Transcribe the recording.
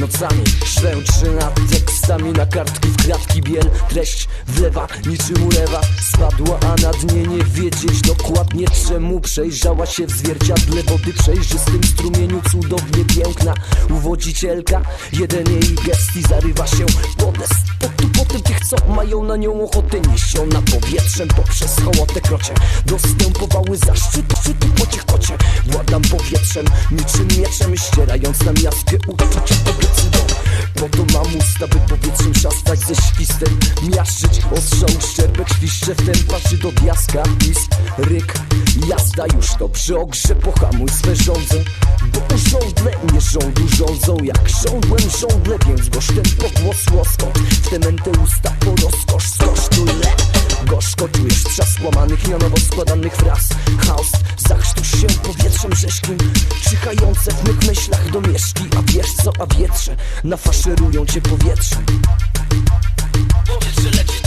nocami Szwęczy nad tekstami na kartki w kratki biel. Treść wlewa niczym ulewa. Spadła, a na dnie nie wiedzieć dokładnie czemu Przejrzała się w zwierciadle wody przejrzystym strumieniu Cudownie piękna uwodzicielka. Jeden jej gest i zarywa się podest Potu potem tych co mają na nią ochotę Niesie ona powietrzem poprzez hołotę krocie. Dostępowały zaszczyt, szczytu pociech Władam powietrzem, niczym mieczem Ścierając na miastkę uczucie kobiecy dom Po to mam usta, by powietrzem szastać ze świstem. Miażdżyć ostrzał, szczerbek, świszcze w tempaszy do diaska. Pisk, ryk, jazda już to przy ogrze Pohamuj swe żądze. Bo urządle nie rządu rządzą Jak żądłem żądle, więc gość ten pogłos łoskot W te mente usta po rozkosz skosztuje Gorzko czujesz trzask łamanych, mionowo składanych fraz Chaos, się powietrzem rzeźkim Czyhające w mych myślach domieszki. A wiesz co, a wietrze nafaszerują cię powietrzem Powietrze leci